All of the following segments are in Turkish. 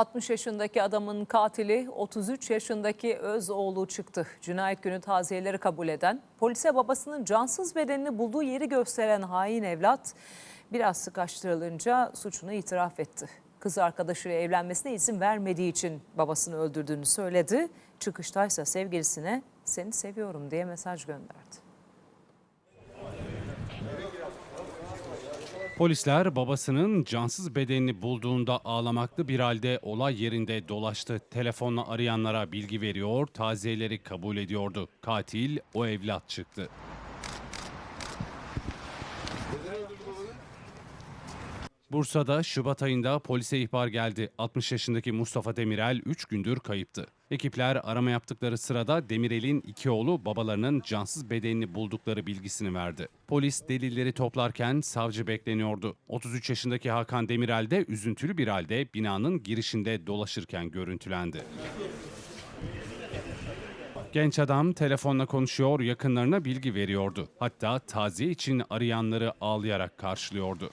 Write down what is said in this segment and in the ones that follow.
60 yaşındaki adamın katili 33 yaşındaki öz oğlu çıktı. Cinayet günü taziyeleri kabul eden, polise babasının cansız bedenini bulduğu yeri gösteren hain evlat biraz sıkaştırılınca suçunu itiraf etti. Kız arkadaşıyla evlenmesine izin vermediği için babasını öldürdüğünü söyledi. Çıkıştaysa sevgilisine seni seviyorum diye mesaj gönderdi. Polisler babasının cansız bedenini bulduğunda ağlamaklı bir halde olay yerinde dolaştı. Telefonla arayanlara bilgi veriyor, taziyeleri kabul ediyordu. Katil o evlat çıktı. Bursa'da Şubat ayında polise ihbar geldi. 60 yaşındaki Mustafa Demirel 3 gündür kayıptı. Ekipler arama yaptıkları sırada Demirel'in iki oğlu babalarının cansız bedenini buldukları bilgisini verdi. Polis delilleri toplarken savcı bekleniyordu. 33 yaşındaki Hakan Demirel de üzüntülü bir halde binanın girişinde dolaşırken görüntülendi. Genç adam telefonla konuşuyor, yakınlarına bilgi veriyordu. Hatta taziye için arayanları ağlayarak karşılıyordu.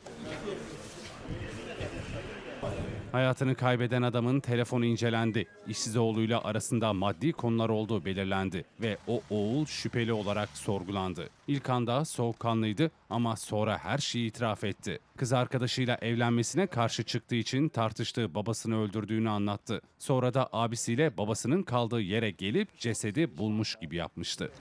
Hayatını kaybeden adamın telefonu incelendi. İşsiz oğluyla arasında maddi konular olduğu belirlendi ve o oğul şüpheli olarak sorgulandı. İlk anda soğukkanlıydı ama sonra her şeyi itiraf etti. Kız arkadaşıyla evlenmesine karşı çıktığı için tartıştığı babasını öldürdüğünü anlattı. Sonra da abisiyle babasının kaldığı yere gelip cesedi bulmuş gibi yapmıştı.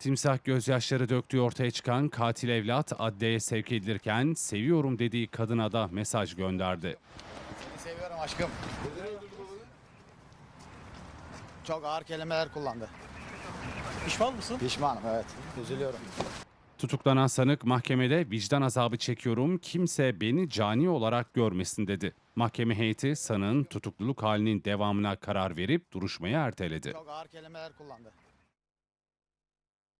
Timsah gözyaşları döktüğü ortaya çıkan katil evlat adliyeye sevk edilirken seviyorum dediği kadına da mesaj gönderdi. Seni seviyorum aşkım. Çok ağır kelimeler kullandı. Pişman mısın? Pişmanım evet. Üzülüyorum. Tutuklanan sanık mahkemede vicdan azabı çekiyorum kimse beni cani olarak görmesin dedi. Mahkeme heyeti sanığın tutukluluk halinin devamına karar verip duruşmayı erteledi. Çok ağır kelimeler kullandı.